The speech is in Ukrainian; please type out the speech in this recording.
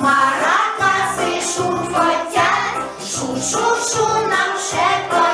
Маракаси шурхотять, шу-шу-шу нам шепотять.